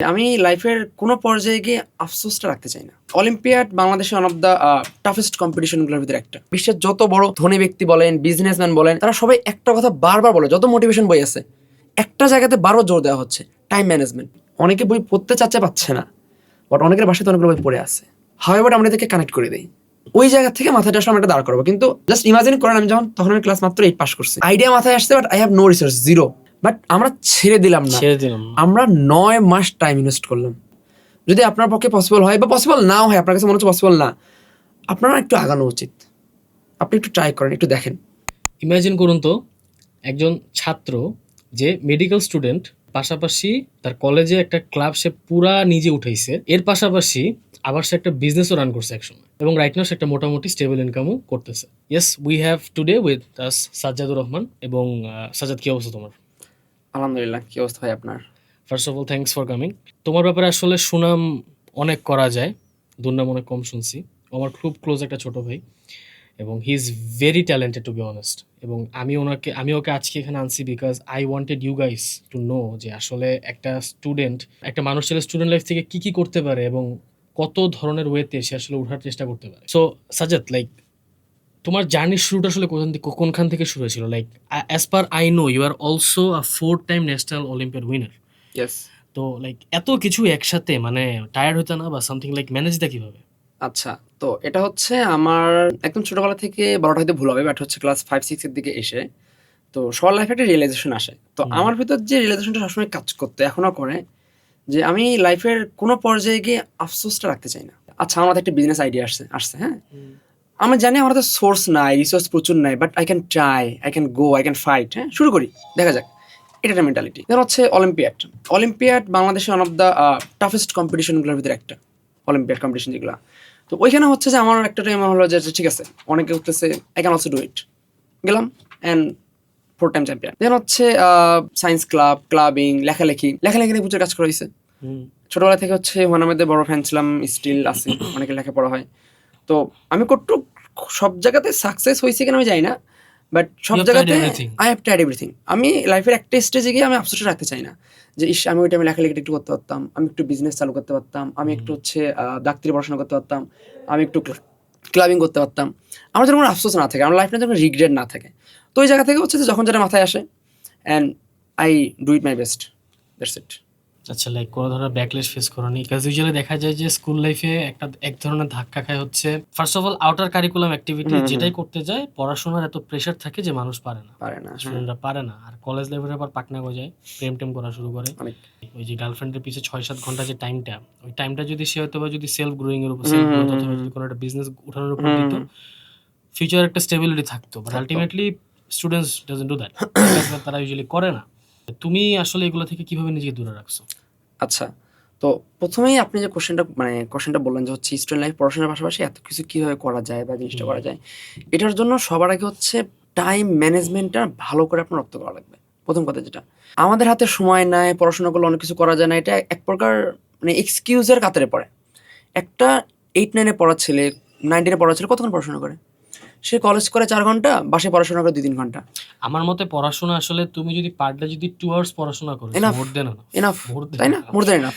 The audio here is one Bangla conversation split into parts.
আমি লাইফের কোনো পর্যায়ে গিয়ে আফসোসটা রাখতে চাই না। অলিম্পিয়াড, বাংলাদেশে ওয়ান অফ দ্য টাফেস্ট কম্পিটিশনগুলোর ভিতরে একটা। বিশ্বের যত বড় ধনী ব্যক্তি বলেন বিজনেসম্যান বলেন, তারা সবাই একটা কথা বারবার বলে, যত মোটিভেশন বই আছে, একটা জায়গাতে বারো জোর দেওয়া হচ্ছে টাইম ম্যানেজমেন্ট অনেকে বই পড়তে চাচ্ছে, পাচ্ছে না বাট অনেকের বাসায় তো অনেকগুলো বই পড়ে আছে। হাওয়ার আমরা এদেরকে কানেক্ট করে দিই। ওই জায়গা থেকে মাথাটা আসলে আমরা দাঁড় করব। কিন্তু জাস্ট ইমাজিন করেন, আমি যখন, তখন আমি ক্লাস মাত্র এইট পাস করছি। আইডিয়া মাথায় আসছে but I have no resource zero but আমরা ছেড়ে দিলাম না। ছেড়ে দিলাম। আমরা নয় মাস টাইম ইনভেস্ট করলাম। যদি আপনার পক্ষে পসিবল হয় বা পসিবল নাও হয় আপনার কাছে মনে হচ্ছে পসিবল না আপনার একটু আগানো উচিত। আপনি একটু ট্রাই করেন একটু দেখেন। ইমাজিন করুন তো একজন ছাত্র যে মেডিকেল স্টুডেন্ট পাশাপাশি তার কলেজে একটা ক্লাব সে পুরা নিজে উঠাইছে। এর পাশাপাশি আবার সে একটা বিজনেসও রান করছে একসময়। এবং রাইট নাও সে একটা মোটামুটি স্টেবল ইনকামও করতেছে। Yes we have today with Sajjadur Rahman এবং সাজ্জাদ কি অবস্থা তোমার? আলহামদুলিল্লাহ, কি অবস্থা হয় আপনার? First of all thanks for coming তোমার ব্যাপারে আসলে সুনাম অনেক করা যায় দুর্নাম অনেক কম শুনছি। আমার খুব ক্লোজ একটা ছোট ভাই এবং he is very talented to be honest এবং আমি ওনাকে, আমি ওকে আজকে এখানে আনছি because I wanted you guys to know যে আসলে একটা স্টুডেন্ট একটা মানুষ ছেলে স্টুডেন্ট লাইফ থেকে কি কি করতে পারে এবং কত ধরনের ওয়েতে সে আসলে ওঠার চেষ্টা করতে পারে। সো সাজাত লাইক তোমার জার্নির শুরুটা আসলে কোথান থেকে কোনখান থেকে শুরু হয়েছিল? Like as per I know you are also a four time national olympiad winner তো লাইক এত কিছু একসাথে মানে টায়ার্ড হইতো না বা সামথিং লাইক ম্যানেজ দা কীভাবে? আচ্ছা তো এটা হচ্ছে আমার একদম ছোটবেলা থেকে বড়টা হয়তো ভুল হবে বাট হচ্ছে ক্লাস ফাইভ সিক্স এর দিকে এসে তো সবার লাইফে একটা রিয়েলাইজেশন আসে। তো আমার ভিতর যে রিয়েলাইজেশনটা সবসময় কাজ করতে এখনও করে যে আমি লাইফের কোনো পর্যায়ে গিয়ে আফসোসটা রাখতে চাই না। আচ্ছা আমার একটা বিজনেস আইডিয়া আসছে আসছে হ্যাঁ? আমি জানি আমার হাতে সোর্স নাই রিসোর্স প্রচুর নাই but I can try I can go I can fight হ্যাঁ? শুরু করি দেখা যাক। এটা একটা মেন্টালিটি দেন হচ্ছে অলিম্পিয়াড অলিম্পিয়াড বাংলাদেশে ওয়ান অফ দ্য টাফেস্ট কম্পিটিশনগুলোর ভিতরে একটা। অলিম্পিয়াড কম্পিটিশন যেগুলো। তো ওইখানে হচ্ছে যে আমার একটা টাইম হলো যে ঠিক আছে অনেকে উঠতেছে I can also do it গেলাম and four time champion then হচ্ছে সায়েন্স ক্লাব ক্লাবিং লেখালেখি। লেখালেখি নিয়ে প্রচুর কাজ করা হয়েছে। ছোটবেলা থেকে হচ্ছে হুমানামেদের বড় ফ্যান ছিলাম স্টিল আছে অনেকে লেখাপড়া হয়। তো আমি কট্টু সব জায়গাতে সাকসেস হয়েছে কিনা আমি জানি না বাট সব জায়গাতে আই হ্যাভ ট্রাইড এভরিথিং আমি লাইফের একটা স্টেজে গিয়ে আমি আফসোসটা রাখতে চাই না যে ইস আমি ওই টাইমে লেখালেখিটা একটু করতে পারতাম আমি একটু বিজনেস চালু করতে পারতাম আমি একটু হচ্ছে ডাক্তারি পড়াশোনা করতে পারতাম আমি একটু ক্লাবিং করতে পারতাম। আমার যেন কোনো আফসোস না থাকে আমার লাইফে যেন রিগ্রেট না থাকে। তো ওই জায়গা থেকে হচ্ছে যে যখন যেটা মাথায় আসে and I do it my best that's it আচ্ছা লাইক কোনো ধরনের ব্যাকলেস ফেস করনি। কাজ ইউজুয়ালি দেখা যায় যে স্কুল লাইফে একটা এক ধরনের ধাক্কা খায় হচ্ছে first of all outer curriculum activity. যেটাই করতে যায় পড়াশোনার এত প্রেশার থাকে যে মানুষ পারে না। পারে না হ্যাঁ, স্টুডেন্টরা পারে না। আর কলেজ লেভেলে আবার পাকনা গজায় প্রেম টেম করা শুরু করে। ওই যে গার্লফ্রেন্ডের পিছে ছয় সাত ঘণ্টা যে টাইমটা ওই টাইমটা যদি সে হয়তো বা যদি সেলফ গ্রোয়িং এর উপর সেলফ গ্রোথ অথবা যদি কোনো একটা বিজনেস উঠানোর উপর দিত ফিউচার একটা স্টেবিলিটি থাকতো। But. Ultimately students doesn't do that তারা ইউজুয়ালি করে না। তুমি আসলে এগুলো থেকে কীভাবে নিজেকে দূরে রাখছো? আচ্ছা তো প্রথমেই আপনি যে কোশ্চেনটা মানে কোশ্চেনটা বললেন যে হচ্ছে স্টুডেন্ট লাইফ পড়াশোনার পাশাপাশি এত কিছু কীভাবে করা যায় বা জিনিসটা করা যায় এটার জন্য সবার আগে হচ্ছে টাইম ম্যানেজমেন্টটা ভালো করে আপনার রপ্ত করা লাগবে। প্রথম কথা যেটা আমাদের হাতে সময় নাই পড়াশোনা করলে অনেক কিছু করা যায় না এটা এক প্রকার মানে এক্সকিউজের কাতারে পড়ে। একটা এইট নাইনে পড়া ছেলে নাইন টেনে পড়া ছেলে কতক্ষণ পড়াশোনা করে? সে কলেজ করে চার ঘণ্টা বাসে পড়াশোনা করে দুই তিন ঘণ্টা। আমার মতে পড়াশোনা আসলে তুমি যদি পার ডে যদি টু আওয়ার্স পড়াশোনা করো. মোর দেন না। এনাফ তাই না? মোর দেন এনাফ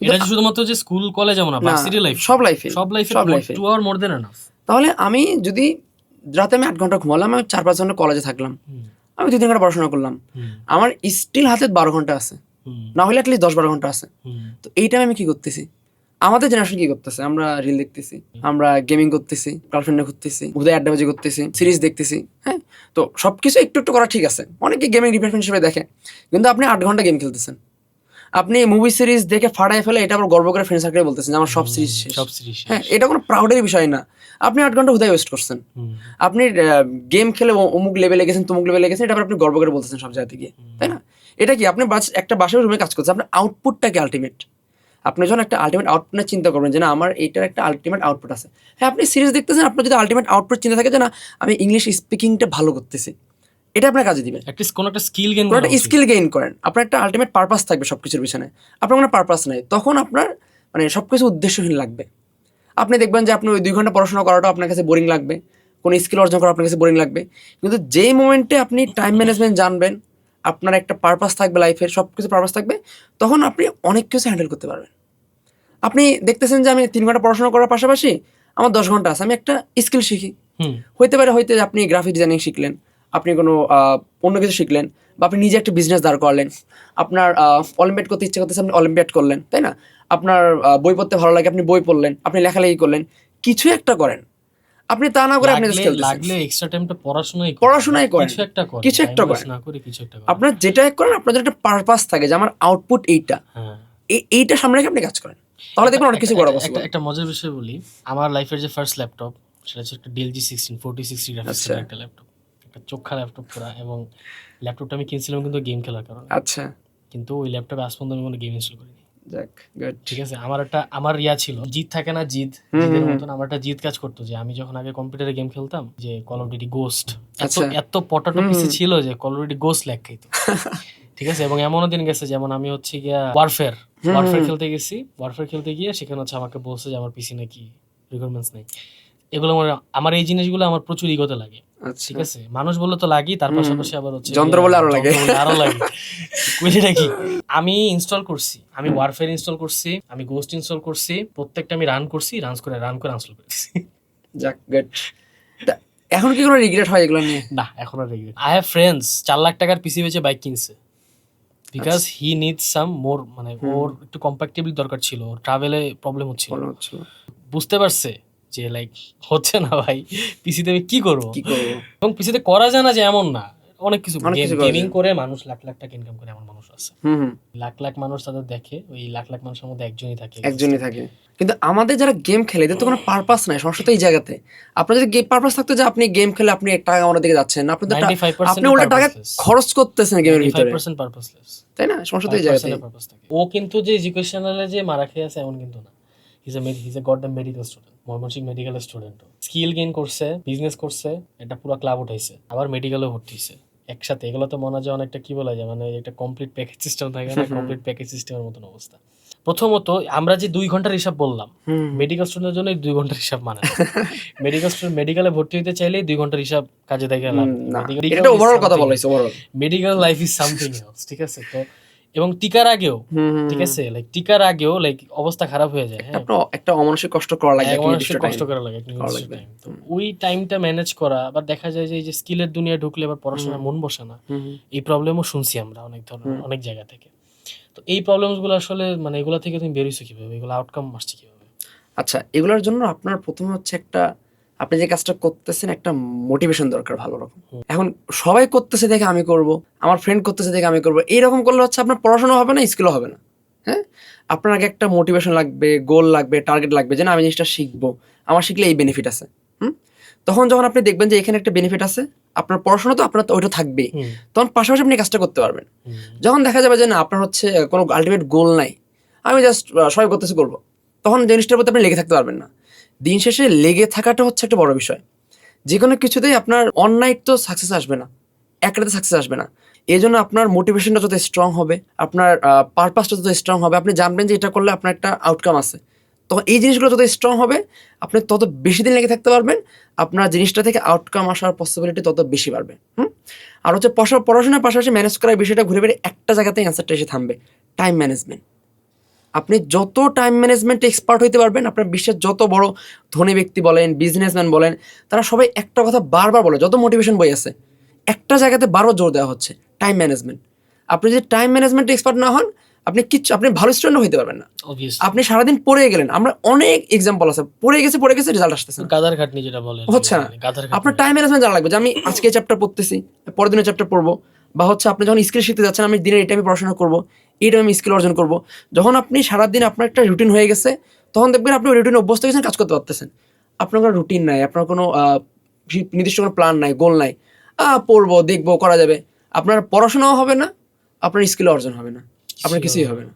এটা শুধুমাত্র যে স্কুল কলেজ এমন না ভার্সিটি লাইফ সব লাইফে সব লাইফে সব লাইফে two hour more than enough তাহলে আমি যদি রাতে আমি আট ঘণ্টা ঘুমালাম আমি চার পাঁচ ঘণ্টা কলেজে থাকলাম। আমি দুই তিন ঘণ্টা পড়াশোনা করলাম। আমার স্টিল হাতে বারো ঘণ্টা আছে। না হলে অ্যাটলিস্ট দশ বারো ঘণ্টা আছে। তো এই টাইমে আমি কি করতেছি? আমাদের জেনারেশন কি করতেছে? আমরা রিল দেখতেছি আমরা গেমিং করতেছি গার্লফ্রেন্ডে ঘুরতেছি উদয় আড্ডাবাজি করতেছি সিরিজ দেখতেছি হ্যাঁ? তো সবকিছু একটু একটু করা ঠিক আছে। অনেকে গেমিং ডিপার্টমেন্ট হিসেবে দেখে কিন্তু আপনি আট ঘণ্টা গেম খেলতেছেন। আপনি মুভি সিরিজ দেখে ফাটায় ফেলে এটা আবার গর্ব করে ফ্রেন্ড সার্কেলে বলতেছেন যে আমার সব সিরিজ সব সিরিজ হ্যাঁ এটা কোনো প্রাউডের বিষয় না। আপনি আট ঘণ্টা হুদায় ওয়েস্ট করছেন। আপনি গেম খেলে অমুক লেভেলে গেছেন তমুক লেভেলে গেছেন এটা আপনি গর্ব করে বলতেছেন সব জায়গাতে গিয়ে তাই না? এটা কি আপনি একটা বাসায় রুমে কাজ করছেন আপনার আউটপুটটা কি আলটিমেট আপনি যখন একটা আলটিমেট আউটপুট নিয়ে চিন্তা করবেন যে না আমার এইটার একটা আলটিমেট আউটপুট আছে। হ্যাঁ আপনি সিরিজ দেখতেছেন আপনার যদি আলটিমেট আউটপুট চিন্তা থাকে যে না আমি ইংলিশ স্পিকিংটা ভালো করতেছি। এটা আপনার কাজে দিবে। অ্যাটলিস্ট কোন একটা স্কিল গেইন কোনো একটা স্কিল গেইন করেন। আপনার একটা আলটিমেট পারপাস থাকবে সব কিছুর পিছনে। আপনার কোনো পারপাস নাই। তখন আপনার মানে সব কিছু উদ্দেশ্যহীন লাগবে। আপনি দেখবেন যে আপনি ওই দুই ঘণ্টা পড়াশোনা করাটা আপনার কাছে বোরিং লাগবে। কোনো স্কিল অর্জন করা আপনার কাছে বোরিং লাগবে। কিন্তু যেই মোমেন্টে আপনি টাইম ম্যানেজমেন্ট জানবেন আপনার একটা পারপাস থাকবে লাইফের সব কিছু পারপাস থাকবে তখন আপনি অনেক কিছু হ্যান্ডেল করতে পারবেন। আপনি দেখতেছেন যে আমি তিন ঘণ্টা পড়াশোনা করার পাশাপাশি আমার দশ ঘণ্টা আছে আমি একটা স্কিল শিখি। হইতে পারে হইতে আপনি গ্রাফিক ডিজাইনিং শিখলেন আপনি কোনো অন্য কিছু শিখলেন বা আপনি নিজে একটা বিজনেস দাঁড় করলেন আপনার অলিম্পিয়াড করতে ইচ্ছে করতেছে আপনি অলিম্পিয়াড করলেন তাই না? আপনার বই পড়তে ভালো লাগে আপনি বই পড়লেন আপনি লেখালেখি করলেন কিছু একটা করেন। আপনি তা না করে আপনি লাগলে খেলতেছেন। লাগলে এক্সট্রা টাইমটা পড়াশোনাই করেন। পড়াশোনাই করেন। কিছু একটা করেন। কিছু একটা করেন। না করে কিছু একটা করেন। আপনার যেটা করেন আপনার একটা পারপাস থাকে যে আমার আউটপুট এইটা। হ্যাঁ। এইটা সামনে রেখে আপনি কাজ করেন। তাহলে দেখবেন অনেক কিছু একটা- করা একটা- পসিবল একটা একটা মজার বিষয় বলি। আমার লাইফের যে ফার্স্ট ল্যাপটপ সেটা হচ্ছে একটা Dell G sixteen forty sixty graphics. একটা ল্যাপটপ একটা চোখা ল্যাপটপ পুরা এবং ল্যাপটপটা আমি কিনছিলাম কিন্তু গেম খেলার কারণে। আচ্ছা। কিন্তু ওই ল্যাপটপে আজ পর্যন্ত আমি কোনো গেম ইনস্টল করিনি। যাক গুড ঠিক আছে আমার একটা আমার ইয়া ছিল জিত থাকে না মতন আমার একটা জিত কাজ করতো যে আমি যখন আগে কম্পিউটারে গেম খেলতাম যে কল অফ ডিউটি গোস্ট এত আচ্ছা। এত পটাটো পিসি ছিল যে call of duty ghost lag খাইতো। ঠিক আছে এবং এমনও দিন গেছে যেমন আমি হচ্ছে গিয়া ওয়ারফেয়ার ওয়ারফেয়ার খেলতে গেছি ওয়ারফেয়ার খেলতে গিয়ে সেখানে হচ্ছে আমাকে বলছে যে আমার পিসি নাকি রিকোয়ারমেন্টস নেই। এগুলো আমার আমার এই জিনিসগুলো আমার প্রচুর ইগোতে লাগে। আচ্ছা। ঠিক আছে? মানুষ বললে তো লাগি তার। পাশাপাশি আবার হচ্ছে যন্ত্র বলে আরও লাগে। আরও লাগে। বুঝলি নাকি? আমি ইনস্টল করছি। আমি ওয়ারফেয়ার ইনস্টল করছি আমি গোস্ট ইনস্টল করছি প্রত্যেকটা আমি রান করছি রান করে রান করে আনস্টল করেছি যাক গুড এখন কি কোনো রিগ্রেট হয় এগুলো নিয়ে? না এখন আর রেগুলার আই হ্যাভ ফ্রেন্ডস চার লাখ টাকার পিসি বেচে বাইক কিনছে। বিকজ হি নিড সাম মোর মানে। ওর একটু কম্প্যাক্টেবল দরকার ছিল ওর ট্রাভেলে প্রবলেম হচ্ছিল। বুঝতে পারছে? যে লাইক হচ্ছে না ভাই। পিসিতে আমি কি করব? এবং পিসিতে করা যায় না যে এমন না। অনেক কিছু গেমিং করে মানুষ লাখ লাখ টাকা ইনকাম করে এমন মানুষ আছে। লাখ লাখ মানুষ তাদের দেখে ওই লাখ লাখ মানুষের মধ্যে একজনই থাকে। একজনই থাকে। কিন্তু আমাদের যারা গেম খেলে এদের তো কোনো পারপাস নাই সমস্যা তো এই জায়গাতে। আপনার যদি পারপাস থাকতো যে আপনি গেম খেলে আপনি টাকা কামানোর দিকে যাচ্ছেন আপনি তো আপনি উল্টা টাকা খরচ করতেছেন গেমের ভিতরে। 5% পারপাসলেস তাই না? সমস্যা তো এই জায়গাতে ও কিন্তু যে এডুকেশনালে যে মারা খেয়ে আছে এমন কিন্তু না। His a his a god the medical student Mymensingh medical student skill gain করছে বিজনেস করছে এটা পুরো ক্লাব উঠাইছে আবার মেডিকেলও ভর্তি হয়েছে একসাথে এগুলো তো মনে হয় অনেকটা কি বলা যায় মানে একটা কমপ্লিট প্যাকেজ সিস্টেম থাকে না কমপ্লিট প্যাকেজ সিস্টেমের মতন অবস্থা। প্রথমত আমরা যে দুই ঘণ্টার হিসাব বললাম মেডিকেল স্টুডেন্টের জন্য দুই ঘণ্টার হিসাব মানে মেডিকেল স্টুডেন্ট মেডিকেলে ভর্তি হতে চাইলে দুই ঘণ্টার হিসাব কাজে দেখে মেডিকেল লাইফ ইজ সামথিং ঠিক আছে? তো এবং টিকার আগেও ঠিক আছে? লাইক টিকার আগেও লাইক অবস্থা খারাপ হয়ে যায় হ্যাঁ। একটা অমানসিক কষ্ট করা লাগে একটা মানুষের কষ্ট করা লাগে ওই টাইমটা ম্যানেজ করা বা দেখা যায় যে এই যে স্কিলের দুনিয়া ঢুকলে আবার পড়াশোনায় মন বসে না। এই প্রবলেমও শুনছি আমরা অনেক ধরনের অনেক জায়গা থেকে। তো এই প্রবলেমসগুলো আসলে মানে এগুলা থেকে তুমি বেরিয়েছো কীভাবে? এগুলো আউটকাম আসছে কীভাবে? আচ্ছা এগুলোর জন্য আপনার প্রথমে হচ্ছে একটা আপনি যে কাজটা করতেছেন একটা মোটিভেশন দরকার ভালো রকম। এখন সবাই করতেছে দেখে আমি করব আমার ফ্রেন্ড করতেছে দেখে আমি করব এইরকম করলে হচ্ছে আপনার পড়াশোনা হবে না স্কিলও হবে না। হ্যাঁ? আপনার আগে একটা মোটিভেশন লাগবে গোল লাগবে টার্গেট লাগবে যে না আমি জিনিসটা শিখব আমার শিখলে এই বেনিফিট আছে। হুম? তখন যখন আপনি দেখবেন যে এখানে একটা বেনিফিট আছে আপনার পড়াশোনা তো আপনার ওইটা থাকবেই। তখন পাশাপাশি আপনি কাজটা করতে পারবেন। যখন দেখা যাবে যে না আপনার হচ্ছে কোনো আলটিমেট গোল নাই আমি জাস্ট সবাই করতেছি করব তখন জিনিসটার প্রতি আপনি লেগে থাকতে পারবেন না। দিন শেষে লেগে থাকাটা হচ্ছে একটা বড় বিষয়। যে কোনো কিছুতেই আপনার অন নাইট তো সাকসেস আসবে না। এক রাতে সাকসেস আসবে না। এই জন্য আপনার মোটিভেশনটা যত স্ট্রং হবে, আপনার পারপাসটা যত স্ট্রং হবে, আপনি জানবেন যে এটা করলে আপনার একটা আউটকাম আছে। তখন এই জিনিসগুলো যত স্ট্রং হবে, আপনি তত বেশি দিন লেগে থাকতে পারবেন, আপনার জিনিসটা থেকে আউটকাম আসার পসিবিলিটি তত বেশি বাড়বে। হুম? আর হচ্ছে পড়া- পড়াশোনার পাশাপাশি ম্যানেজ করার বিষয়টা ঘুরে ফিরে একটা জায়গাতেই অ্যান্সারটা এসে থামবে। টাইম ম্যানেজমেন্ট আপনি যত টাইম ম্যানেজমেন্টে এক্সপার্ট হইতে পারবেন আপনার বিশ্বের যত বড় ধনী ব্যক্তি বলেন বিজনেসম্যান বলেন তারা সবাই একটা কথা বারবার বলে যত মোটিভেশন বই আছে একটা জায়গাতে বারবার জোর দেওয়া হচ্ছে টাইম ম্যানেজমেন্ট আপনি যদি টাইম ম্যানেজমেন্টে এক্সপার্ট না হন আপনি কিচ্ছু আপনি ভালো স্টুডেন্ট হইতে পারবেন না আপনি সারাদিন পড়ে গেলেন আমরা অনেক এক্সাম্পল আছে পড়ে গেছে পড়ে গেছে রেজাল্ট আসতেছে। গাদার খাটনি যেটা বলে হচ্ছে না। আপনার টাইম ম্যানেজমেন্ট জানা লাগবে যে আমি আজকে চ্যাপ্টার পড়তেছি পরের দিনের চ্যাপ্টার পড়ব বা হচ্ছে আপনি যখন স্কিল শিখতে যাচ্ছেন আমি দিনের এই টাইমে পড়াশোনা করব এই টাইমে আমি স্কিল অর্জন করব। যখন আপনি সারাদিন আপনার একটা রুটিন হয়ে গেছে তখন দেখবেন আপনি রুটিন অভ্যস্ত গেছেন কাজ করতে পারতেছেন। আপনার কোনো রুটিন নাই আপনার কোনো নির্দিষ্ট কোনো প্ল্যান নাই গোল নাই। আহ, পড়ব দেখব করা যাবে। আপনার পড়াশোনাও হবে না আপনার স্কিল অর্জন হবে না। আপনার কিছুই হবে না।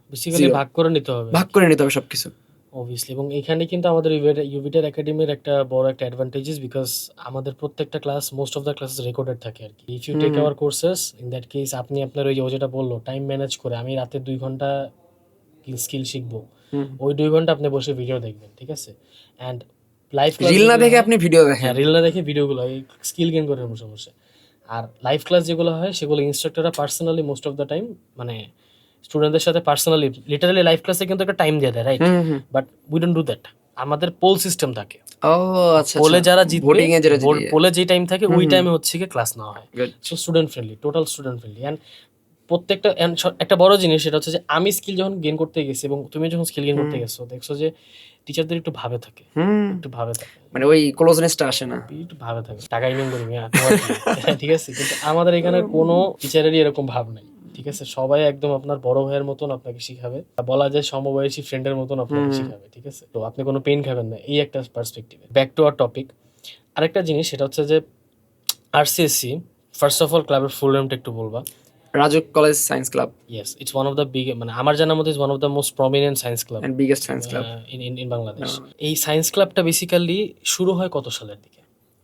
ভাগ করে নিতে হবে। ভাগ করে নিতে হবে সবকিছু। অবভিয়াসলি এবং এখানে কিন্তু আমাদের ইউভিটার একাডেমির একটা বড় একটা অ্যাডভান্টেজেস বিকজ আমাদের প্রত্যেকটা class most of the classes recorded থাকে আর কি। If you take our courses in that case আপনি আপনার ওই যেটা বলল টাইম ম্যানেজ করে আমি রাতে দুই ঘণ্টা স্কিল শিখব। ওই দুই ঘণ্টা আপনি বসে ভিডিও দেখবেন ঠিক আছে? অ্যান্ড লাইভ রিল না দেখে আপনি ভিডিও দেখেন। রিল না দেখে ভিডিওগুলো স্কিল গেইন করে বসে বসে। আর লাইভ ক্লাস যেগুলো হয় সেগুলো ইনস্ট্রাক্টররা personally most of the time মানে স্টুডেন্টদের সাথে পার্সোনালি লিটারালি লাইভ ক্লাসে কিন্তু একটা টাইম দিয়ে দেয় right but we don't do that আমাদের পোল সিস্টেম থাকে। ও আচ্ছা পোলে যারা জিতবে ভোটিং এ পোলে যে টাইম থাকে ওই টাইমে হচ্ছে কি ক্লাস নেওয়া হয়। So student friendly total student friendly প্রত্যেকটা একটা বড় জিনিস সেটা হচ্ছে যে আমি স্কিল যখন গেইন করতে গেছি এবং তুমি যখন স্কিল গেইন করতে গেছো দেখছ যে টিচারদের একটু ভাবে থাকে। একটু ভাবে থাকে। মানে ওই ক্লোজনেসটা আসে না। একটু ভাবে থাকে। টাকা ইনকাম করি? হ্যাঁ, ঠিক আছে? কিন্তু আমাদের এখানে কোনো টিচারেরই এরকম ভাব নাই। ঠিক আছে? সবাই একদম আপনার বড় ভাইয়ের মতন আপনাকে শিখাবে। বলা যায় সমবয়সী ফ্রেন্ডের মতন আপনাকে শিখাবে ঠিক আছে? তো আপনি কোনো পেন খাবেন না এই একটা perspective back to our topic আরেকটা জিনিস সেটা হচ্ছে যে আরসিএসসি ফার্স্ট অফ অল ক্লাবের ফুল নেমটা একটু বলবা। Rajuk college science club yes it's one of the big মানে আমার জানার মধ্যে is one of the most prominent science club and biggest science club in in Bangladesh এই সায়েন্স ক্লাবটা বেসিক্যালি শুরু হয় কত সালের দিকে?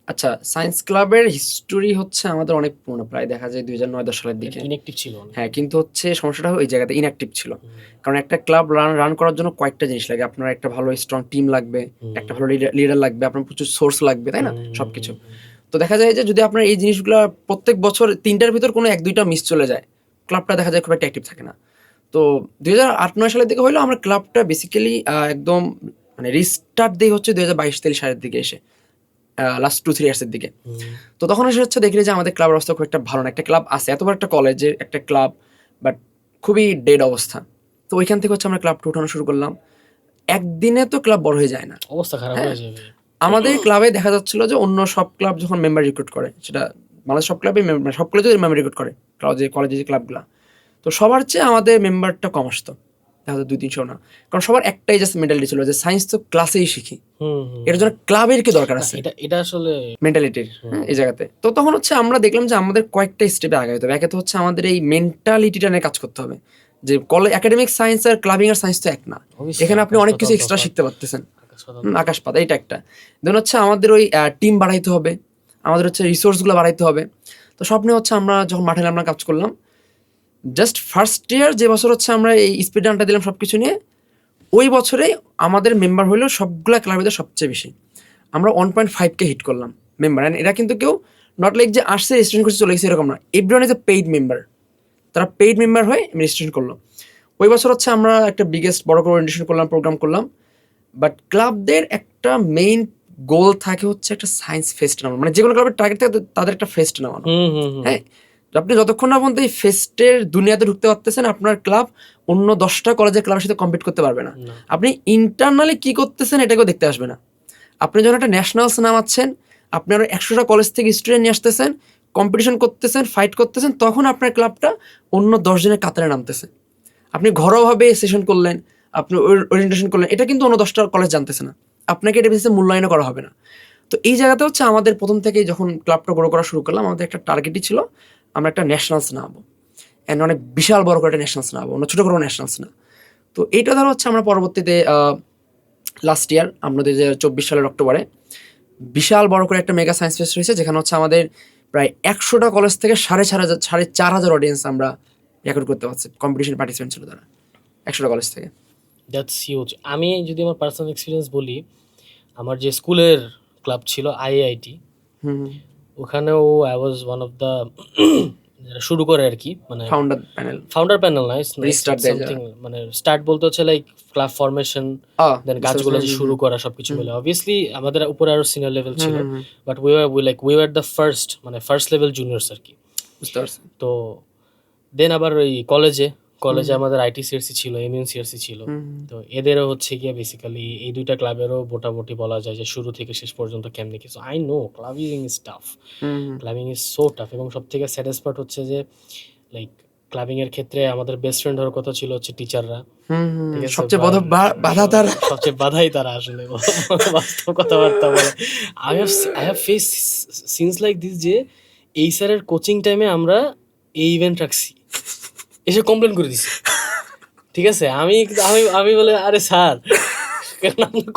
আচ্ছা সায়েন্স ক্লাবের হিস্টোরি হচ্ছে আমাদের অনেক পুরনো প্রায় দেখা যায় দুই হাজার নয় দশ সালের দিকে। ইনএক্টিভ ছিল হ্যাঁ কিন্তু হচ্ছে সমস্যাটা ওই জায়গাতে ইনঅ্যাক্টিভ ছিল। কারণ একটা ক্লাব রান রান করার জন্য কয়েকটা জিনিস লাগে। আপনার একটা ভালো স্ট্রং টিম লাগবে একটা ভালো লিডার লাগবে আপনার প্রচুর সোর্স লাগবে তাই না? সবকিছু। তো দেখা যায় যে যদি আপনার এই জিনিসগুলো প্রত্যেক বছর তিনটার ভিতর কোনো এক দুইটা মিস চলে যায় ক্লাবটা দেখা যায় খুব একটা অ্যাক্টিভ থাকে না। তো দুই হাজার আট নয় সালের দিকে হলো আমরা ক্লাবটা বেসিক্যালি একদম মানে রিস্টার্ট দিয়ে হচ্ছে দুই হাজার বাইশ তেইশ সালের দিকে এসে। লাস্ট টু থ্রি ইয়ার্সের দিকে। তো তখন এসে হচ্ছে দেখলে যে আমাদের ক্লাবের অবস্থা খুব একটা ভালো না। একটা ক্লাব আছে এত বড় একটা কলেজের একটা ক্লাব বাট খুবই ডেড অবস্থা। তো ওইখান থেকে হচ্ছে আমরা ক্লাবটা উঠানো শুরু করলাম। একদিনে তো ক্লাব বড় হয়ে যায় না। অবস্থা খারাপ হ্যাঁ। হয়ে যাবে। আমাদের ক্লাবে দেখা যাচ্ছিল যে অন্য সব ক্লাব যখন মেম্বার রিক্রুট করে সেটা আমাদের সব ক্লাবে সব কলেজে মেম্বার রিক্রুট করে কলেজে কলেজে যে ক্লাবগুলো তো সবার চেয়ে আমাদের মেম্বারটা কম আসতো। যাচ্ছে দুই তিনশো না। কারণ সবার একটাই জাস্ট মেন্টালিটি ছিল যে সায়েন্স তো ক্লাসেই শিখি। এর জন্য ক্লাবের কি দরকার আছে? এটা এটা আসলে মেন্টালিটির হ্যাঁ, এই জায়গাতে। তো তখন হচ্ছে আমরা দেখলাম যে আমাদের কয়েকটা স্টেপে আগে হতে হবে। একে তো হচ্ছে আমাদের এই মেন্টালিটিটা নিয়ে কাজ করতে হবে। যে কলেজ একাডেমিক সায়েন্স আর ক্লাবিং আর সায়েন্স তো এক না। এখানে আপনি অনেক কিছু এক্সট্রা শিখতে পারতেছেন। আকাশ পাতাল। হুম, আকাশ পাতা এটা একটা। দেন হচ্ছে আমাদের ওই টিম বাড়াইতে হবে। আমাদের হচ্ছে রিসোর্সগুলো বাড়াইতে হবে। তো সব নিয়ে হচ্ছে আমরা যখন মাঠে আমরা কাজ করলাম জাস্ট ফার্স্ট ইয়ার যে বছর হচ্ছে আমরা এই স্পিড রানটা দিলাম সব কিছু নিয়ে ওই বছরে আমাদের মেম্বার হলো সবগুলা ক্লাবের সবচেয়ে বেশি। আমরা ওয়ান পয়েন্ট ফাইভকে হিট করলাম মেম্বার অ্যান্ড এরা কিন্তু কেউ নট লাইক যে আসছে রেজিস্ট্রেশন করছে চলে গেছে এরকম না। Everyone is a paid member তারা পেইড মেম্বার হয়ে রেজিস্ট্রেশন করল ওই বছর হচ্ছে আমরা একটা বিগেস্ট বড় করে রেজিস্ট্রেশন করলাম প্রোগ্রাম করলাম। বাট ক্লাবদের একটা মেইন গোল থাকে হচ্ছে একটা সায়েন্স ফেস্ট নামানো মানে যে কোনো ক্লাবের টার্গেট থাকে তাদের একটা ফেস্ট নামানো হুম, হুম, হুম। হ্যাঁ? আপনি যতক্ষণ না পর্যন্ত এই ফেস্টের দুনিয়াতে ঢুকতে পারতেছেন আপনার ক্লাব অন্য দশটা কলেজের ক্লাবের সাথে কম্পিট করতে পারবে না। আপনি ইন্টারনালি কি করতেছেন এটাকেও দেখতে আসবে না। আপনি যখন একটা ন্যাশনালস নামাচ্ছেন আপনি আরও একশোটা কলেজ থেকে স্টুডেন্ট নিয়ে আসতেছেন কম্পিটিশন করতেছেন ফাইট করতেছেন তখন আপনার ক্লাবটা অন্য দশজনের কাতারে নামতেছে। আপনি ঘরোয়াভাবে সেশন করলেন আপনি ওরিয়েন্টেশন করলেন এটা কিন্তু অন্য দশটা কলেজ জানতেছে না। আপনাকে এটা বেসিসে মূল্যায়ন করা হবে না। তো এই জায়গাতে হচ্ছে আমাদের প্রথম থেকেই যখন ক্লাবটা গ্রো করা শুরু করলাম আমাদের একটা টার্গেটই ছিল আমরা একটা ন্যাশনালস নামাবো। অ্যান্ড অনেক বিশাল বড় করে একটা ন্যাশনালস নামাবো অন্য ছোটো করে ন্যাশনালস না। তো এইটা ধরো হচ্ছে আমরা পরবর্তীতে লাস্ট ইয়ার আমরা হাজার চব্বিশ সালের অক্টোবরে বিশাল বড় করে একটা মেগা সায়েন্স ফেস্ট হয়েছে যেখানে হচ্ছে আমাদের প্রায় একশোটা কলেজ থেকে সাড়ে চার হাজার সাড়ে চার হাজার অডিয়েন্স আমরা রেকর্ড করতে পারছি কম্পিটিশন পার্টিসিপেন্ট ছিল তারা একশোটা কলেজ থেকে। দ্যাটস হিউজ আমি যদি আমার পার্সোনাল এক্সপিরিয়েন্স বলি আমার যে স্কুলের ক্লাব ছিল আইআইটি হুম। ওখানেও I was one of the শুরু করে আর কি মানে ফাউন্ডার প্যানেল ফাউন্ডার প্যানেল না দেয়। সামথিং মানে স্টার্ট বলতে হচ্ছে লাইক ক্লাব ফরমেশন দেন গাছগুলো যে শুরু করা সবকিছু মিলে। অবভিয়াসলি আমাদের উপরে আরও সিনিয়র লেভেল ছিল but we are we like we are the first মানে ফার্স্ট লেভেল জুনিয়র্স আর কি তো দেন আবার ওই কলেজে কলেজে আমাদের আইটি সিআরসি ছিল এমইউন সিআরসি ছিল। তো এদেরও হচ্ছে গিয়ে বেসিক্যালি এই দুইটা ক্লাবেরও মোটামুটি বলা যায় যে শুরু থেকে শেষ পর্যন্ত কেমনি কিছু I know clubbing is tough clubbing is so tough এবং সব থেকে স্যাডেস্ট পার্ট হচ্ছে যে লাইক ক্লাবিং এর ক্ষেত্রে আমাদের বেস্ট ফ্রেন্ড হওয়ার কথা ছিল হচ্ছে টিচাররা সবচেয়ে বড় বাধা তার। সবচেয়ে বাধাই তারা আসলে। বাস্তব কথাবার্তা বলে। I have I have face scenes like this যে এই স্যারের কোচিং টাইমে আমরা এই ইভেন্ট রাখছি। এসে কমপ্লেন করে দিছি। ঠিক আছে? আমি আমি আমি বলে আরে স্যার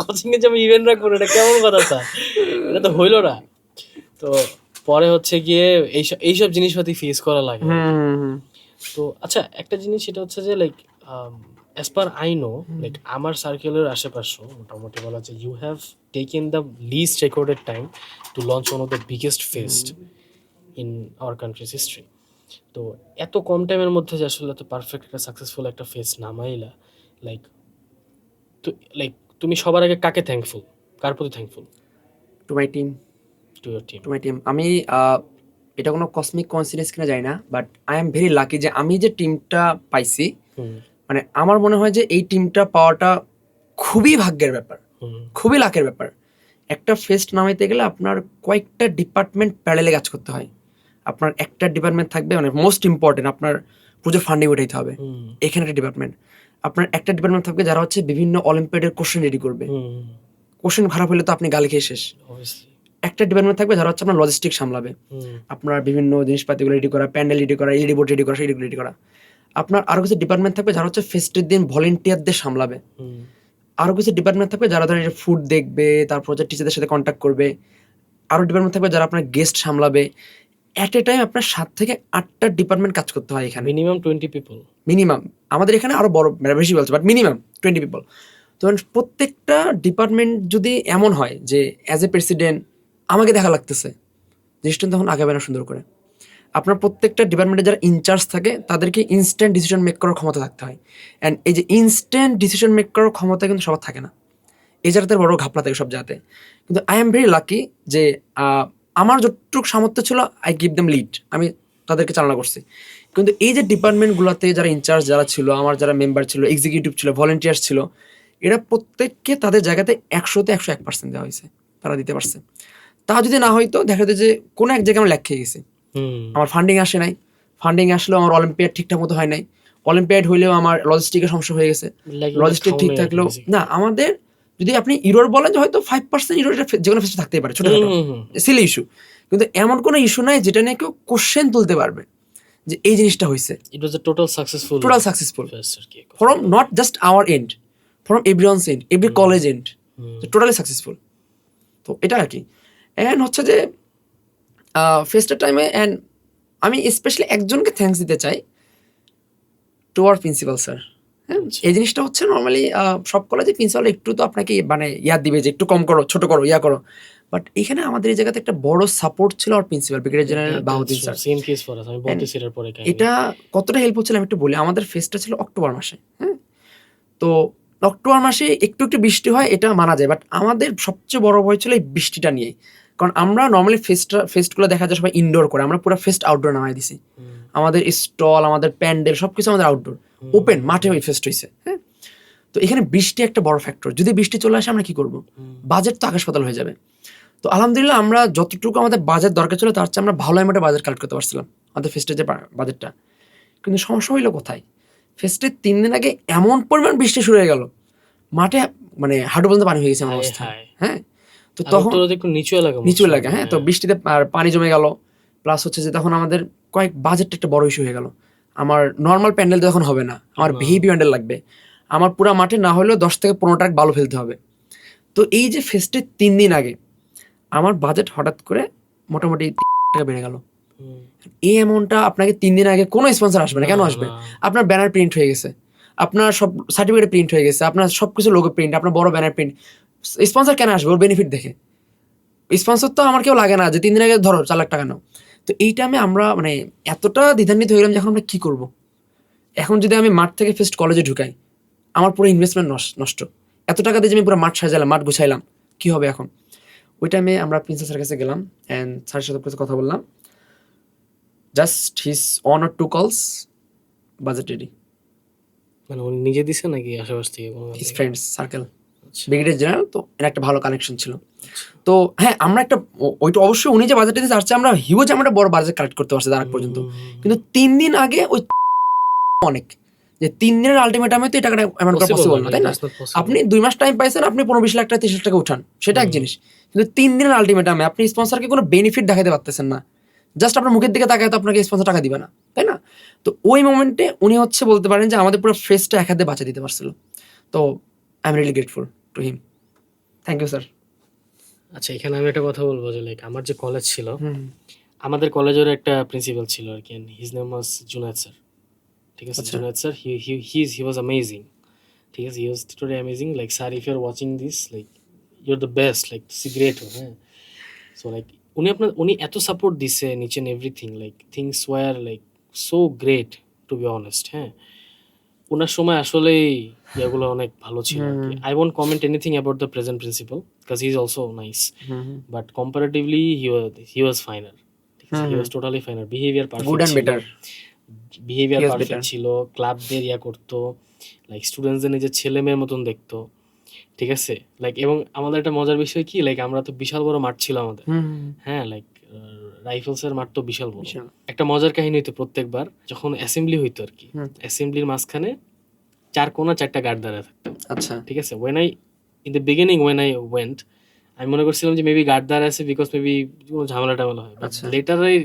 কোচিং এ যাব ইভেন্ট রাখব এটা কেমন কথা স্যার? এটা তো হইল না। তো পরে হচ্ছে গিয়ে এইসব এইসব জিনিসপাতি ফেস করা লাগে। তো আচ্ছা একটা জিনিস সেটা হচ্ছে যে like as per I know like আমার সার্কেলের আশেপাশে মোটামুটি বলা যায় you have taken the least recorded time to launch one of the biggest fest in our country's history তো এত কম টাইমের মধ্যে যে আসলে এত পারফেক্ট একটা সাকসেসফুল একটা ফেস নামাইলা লাইক তো লাইক তুমি সবার আগে কাকে থ্যাঙ্কফুল কার প্রতি thankful to my team to your team to my team আমি এটা কোনো কসমিক কনসিডেন্স কিনা যায় না but I am very lucky যে আমি যে টিমটা পাইছি মানে আমার মনে হয় যে এই টিমটা পাওয়াটা খুবই ভাগ্যের ব্যাপার। খুবই লাকের ব্যাপার। একটা ফেস্ট নামাইতে গেলে আপনার কয়েকটা ডিপার্টমেন্ট প্যারেলে কাজ করতে হয়। আপনার একটা ডিপার্টমেন্ট থাকবে মানে মোস্ট ইম্পর্টেন্ট আপনার পুজো ফান্ডিং উঠাইতে হবে। এখানে একটা ডিপার্টমেন্ট আপনার একটা ডিপার্টমেন্ট থাকবে যারা হচ্ছে বিভিন্ন অলিম্পিয়াডের কোশ্চেন রেডি করবে। কোশ্চেন খারাপ হলে তো আপনি গালি খেয়ে শেষ। একটা ডিপার্টমেন্ট থাকবে যারা হচ্ছে আপনার লজিস্টিক সামলাবে। আপনার বিভিন্ন জিনিসপাতিগুলো রেডি করা প্যান্ডেল রেডি করা এলইডি বোর্ড রেডি করা সেগুলো রেডি করা। আপনার আরও কিছু ডিপার্টমেন্ট থাকবে যারা হচ্ছে ফেস্টের দিন ভলেন্টিয়ারদের সামলাবে। হুম। আরও কিছু ডিপার্টমেন্ট থাকবে যারা ধরেন ফুড দেখবে তারপর হচ্ছে টিচারদের সাথে কন্ট্যাক্ট করবে। আরও ডিপার্টমেন্ট থাকবে যারা আপনার গেস্ট সামলাবে। অ্যাট এ টাইম আপনার সাত থেকে আটটা ডিপার্টমেন্ট কাজ করতে হয় এখানে। মিনিমাম টোয়েন্টি পিপল মিনিমাম আমাদের এখানে আরও বড় মানে বেশি বলছে বাট মিনিমাম টোয়েন্টি পিপল তো প্রত্যেকটা ডিপার্টমেন্ট যদি এমন হয় যে অ্যাজ এ প্রেসিডেন্ট আমাকে দেখা লাগতেছে জিনিসটা তখন আগাবে না সুন্দর করে। আপনার প্রত্যেকটা ডিপার্টমেন্টে যারা ইনচার্জ থাকে তাদেরকে ইনস্ট্যান্ট ডিসিশন মেক করার ক্ষমতা থাকতে হয়। অ্যান্ড এই যে ইনস্ট্যান্ট ডিসিশন মেক করার ক্ষমতা কিন্তু সবার থাকে না। এই জায়গাতে বড় ঘাপলা থাকে সব জায়গাতে। কিন্তু আই এম ভেরি লাকি যে আমার যতটুকু সামর্থ্য ছিল আই গিভ দেম লিড আমি তাদেরকে চালনা করছি। কিন্তু এই যে ডিপার্টমেন্টগুলোতে যারা ইনচার্জ যারা ছিল আমার যারা মেম্বার ছিল এক্সিকিউটিভ ছিল ভলেন্টিয়ার্স ছিল এরা প্রত্যেককে তাদের জায়গাতে একশোতে একশো এক পার্সেন্ট দেওয়া হয়েছে। তারা দিতে পারছে। তা যদি না হয়তো দেখা যায় যে কোনো এক জায়গায় আমার লেখ খেয়ে গেছে। আমার ফান্ডিং আসে নাই। ফান্ডিং আসলেও আমার অলিম্পিয়াড ঠিকঠাক মতো হয় নাই। অলিম্পিয়াড হইলেও আমার লজিস্টিকের সমস্যা হয়ে গেছে। লজিস্টিক ঠিক থাকলেও না আমাদের যদি আপনি ইরোর বলেন যে হয়তো ফাইভ পার্সেন্ট ইরোর যে কোনো ফেস্টে থাকতেই পারে ছোটখাটো। সিলি ইস্যু কিন্তু এমন কোনো ইস্যু নাই যেটা নিয়ে কেউ কোশ্চেন তুলতে পারবে যে এই জিনিসটা হয়েছে। It was total successful total successful from not just our end from everyone's end every college end totally successful তো এটা আর কি। অ্যান্ড হচ্ছে যে ফেস্টের টাইমে অ্যান্ড আমি স্পেশালি একজনকে থ্যাঙ্কস দিতে চাই টু আওয়ার প্রিন্সিপাল স্যার। এই জিনিসটা হচ্ছে নর্মালি সব কলেজে প্রিন্সিপাল একটু তো আপনাকে মানে ইয়াদ দিবে যে একটু কম করো ছোট করো ইয়া করো। বাট এখানে আমাদের এই জায়গাতে একটা বড় সাপোর্ট ছিল আর principal brigadier general Bahauddin sir same case for us আমি বলতেছি এটার পরে। এটা কতটা হেল্প হচ্ছিল আমি একটু বলি। আমাদের ফেস্টটা ছিল অক্টোবর মাসে হ্যাঁ? তো অক্টোবর মাসে একটু একটু বৃষ্টি হয় এটা মানা যায়। বাট আমাদের সবচেয়ে বড় ভয় ছিল এই বৃষ্টিটা নিয়ে কারণ আমরা নর্মালি ফেস্টটা ফেস্টগুলো দেখা যায় সবাই ইনডোর করে আমরা পুরো ফেস্ট আউটডোর নামাই দিছি। আমাদের স্টল আমাদের প্যান্ডেল সব কিছু আমাদের আউটডোর ওপেন মাঠে ওই ফেস্ট হয়েছে হ্যাঁ? তো এখানে বৃষ্টি একটা বড় ফ্যাক্টর যদি বৃষ্টি চলে আসে আমরা কি করব? বাজেট তো আকাশ পাতাল হয়ে যাবে। তো আলহামদুলিল্লাহ আমরা যতটুকু আমাদের বাজেট দরকার ছিল তার চেয়ে আমরা ভালো অ্যামাউন্টে বাজেট কালেক্ট করতে পারছিলাম আমাদের ফেস্টের যে বাজেটটা কিন্তু সমস্যা হইল কোথায়? ফেস্টের তিন দিন আগে এমন পরিমাণ বৃষ্টি শুরু হয়ে গেল। মাঠে মানে হাঁটু পর্যন্ত পানি হয়ে গেছে আমার অবস্থা। হায়। হ্যাঁ তো তখন একটু নিচু এলাকা নিচু এলাকা হ্যাঁ তো বৃষ্টিতে পানি জমে গেল প্লাস হচ্ছে যে তখন আমাদের কয়েক বাজেটটা একটা বড় ইস্যু হয়ে গেল। আমার নর্মাল প্যান্ডেল তো এখন হবে না আমার। ভিপি প্যান্ডেল লাগবে। আমার পুরো মাঠে না হলেও দশ থেকে পনেরো টাকা বালু ফেলতে হবে। তো এই যে ফেস্টের তিন দিন আগে আমার বাজেট হঠাৎ করে মোটামুটি টাকা বেড়ে গেল। এই অ্যামাউন্টটা আপনাকে তিন দিন আগে কোনো স্পন্সর আসবে না কেন আসবে? আপনার ব্যানার প্রিন্ট হয়ে গেছে। আপনার সব সার্টিফিকেট প্রিন্ট হয়ে গেছে আপনার সব কিছু লোগো প্রিন্ট আপনার বড় ব্যানার প্রিন্ট স্পন্সর কেন আসবে? ওর বেনিফিট দেখে। স্পন্সর তো আমার কেউ লাগে না যে তিন দিন আগে ধরো চার লাখ টাকা নাও। তো এই টাইমে আমরা মানে এতটা দ্বিধান্বিত হয়ে গেলাম যে এখন আমরা কী করব? এখন যদি আমি মাঠ থেকে ফার্স্ট কলেজে ঢুকাই আমার পুরো ইনভেস্টমেন্ট নষ্ট। এত টাকা দিয়ে যে আমি পুরো মাঠ সাজালাম মাঠ গুছাইলাম কী হবে এখন? ওই টাইমে আমরা প্রিন্সেস স্যারের কাছে গেলাম অ্যান্ড স্যারের সাথে কাছে কথা বললাম। Just his on or two calls budget ready মানে উনি নিজে দিছে নাকি আশেপাশ থেকে his friends circle. Brigadier general তো এর একটা ভালো কানেকশন ছিল। তো হ্যাঁ আমরা একটা ওইটা অবশ্যই উনি যে দিয়েছে তার চেয়ে আমরা হিউজ আমরা বড় বাজেট কালেক্ট করতে পারছি তার পর্যন্ত। কিন্তু তিন দিন আগে ওই অনেক। যে তিন দিনের আলটিমেটামে তো এই টাকাটা এমন করা পসিবল না তাই না. আপনি দুই মাস টাইম পাইছেন আপনি পনেরো বিশ লাখ টাকা তিরিশ লাখ টাকা উঠান সেটা এক জিনিস। কিন্তু তিন দিনের আলটিমেটামে আপনি স্পন্সরকে কোনো বেনিফিট দেখাতে পারতেছেন না। জাস্ট আপনার মুখের দিকে তাকায় তো আপনাকে স্পন্সর টাকা দিবে না তাই না? তো ওই মোমেন্টে উনি হচ্ছে বলতে পারেন যে আমাদের পুরো ফেসটা এক হাতে বাঁচা দিতে পারছিল। তো I am really grateful to him thank you sir আচ্ছা এখানে আমি একটা কথা বলব যে লাইক আমার যে কলেজ ছিল আমাদের কলেজের একটা প্রিন্সিপাল ছিল আর কি his name was Junaid sir ঠিক আছে। Junaid sir he he was amazing ঠিক আছে? He was totally amazing like sir if you are watching this like you are the best like see great হ্যাঁ সো লাইক উনি আপনার উনি এত সাপোর্ট দিছে নিচ and everything like things were like so great to be honest হ্যাঁ? ওনার সময় আসলেই ইয়েগুলো অনেক ভালো ছিল I won't comment anything about the present principal because he is also nice but comparatively he was he was finer he was totally finer behaviour good and better behaviour perfect ছিল। ক্লাবদের ইয়া করতো। লাইক স্টুডেন্টসদের নিজের ছেলে মেয়ের মতন দেখতো। ঠিক আছে? লাইক এবং আমাদের একটা মজার বিষয় কি? লাইক আমরা তো বিশাল বড় মাঠ ছিল আমাদের। হ্যাঁ লাইক রাইফেলসের মাঠ তো বিশাল বড়। একটা মজার কাহিনী হইতো প্রত্যেকবার যখন অ্যাসেম্বলি হইতো আর কি। অ্যাসেম্বলির মাঝখানে চার কোনা চারটা গার্ড দাঁড়ায় থাকতো। আচ্ছা। ঠিক আছে? When I in the beginning when I went আমি মনে করছিলাম যে মেবি গার্ড দাঁড়ায় আছে বিকজ মেবি কোনো ঝামেলা টামেলা হয়। আচ্ছা। লেটারাই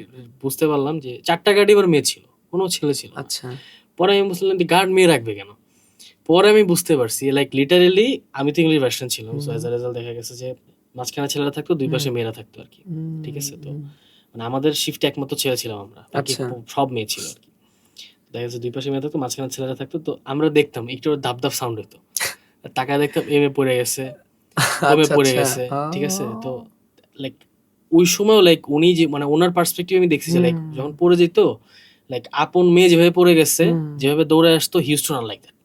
বুঝতে পারলাম যে চারটা গার্ডই এবার মেয়ে ছিল কোনো ছেলে ছিল আচ্ছা। পরে আমি বুঝলাম যে গার্ড মেয়ে রাখবে কেন? পরে আমি বুঝতে পারছি লাইক লিটারেলি আমি তো ইংলিশ ভার্সন ছিলাম সো অ্যাজ আ রেজাল্ট দেখা গেছে যে মাঝখানে ছেলেরা থাকতো দুই পাশে মেয়েরা থাকতো আর কি। ঠিক আছে? তো মানে আমাদের শিফটে একমাত্র ছেলে ছিলাম আমরা। আচ্ছা। সব মেয়ে ছিল আর কি। দেখা যাচ্ছে দুই পাশে মেয়ে থাকতো মাঝখানে ছেলেরা থাকতো তো আমরা দেখতাম একটু ধাপ ধাপ সাউন্ড হতো টাকা দেখতাম এম এ পড়ে গেছে আচ্ছা, পড়ে আচ্ছা। গেছে ঠিক আছে? তো লাইক ওই সময়ও লাইক উনি যে মানে ওনার পার্সপেক্টিভ আমি দেখছি লাইক যখন পড়ে যেত লাইক আপন মেয়ে যেভাবে পড়ে গেছে যেভাবে দৌড়ে আসতো হিউস্টন আর লাইক দ্যাট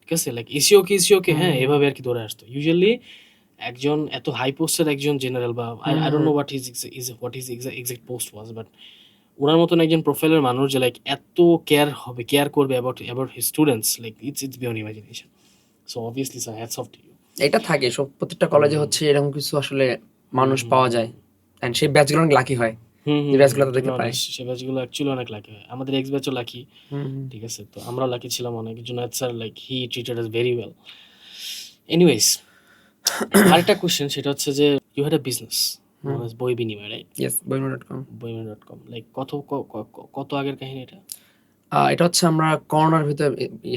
ঠিক আছে? লাইক এসিও কে এসিও কে হ্যাঁ এভাবে আর কি দৌড়ে আসতো। ইউজুয়ালি একজন এত হাই পোস্টের একজন জেনারেল বা I don't know what is is what is exact post was but ওনার মতন একজন প্রোফাইলের মানুষ যে লাইক এত কেয়ার হবে কেয়ার করবে about about his students like it's it's beyond imagination so obviously sir hats off to you এটা থাকে সব প্রত্যেকটা কলেজে হচ্ছে এরকম কিছু আসলে মানুষ পাওয়া যায়। এন্ড সেই ব্যাচগুলো অনেক লাকি হয়। হুম যে batchগুলো তো দেখতে পাই। সে ব্যাচগুলো অ্যাকচুয়ালি অনেক লাকি হয়। আমাদের এক্স ব্যাচও লাকি ঠিক আছে তো আমরা লাকি ছিলাম অনেক Junaid sir like he treated us very well anyways আরেকটা কোশ্চেন সেটা হচ্ছে যে ইউ হ্যাড আ বিজনেস বই বিনিময় right yes Boimela dot com Boimela dot com like কত কত আগের কাহিনী এটা? এটা হচ্ছে আমরা করোনার ভিতরে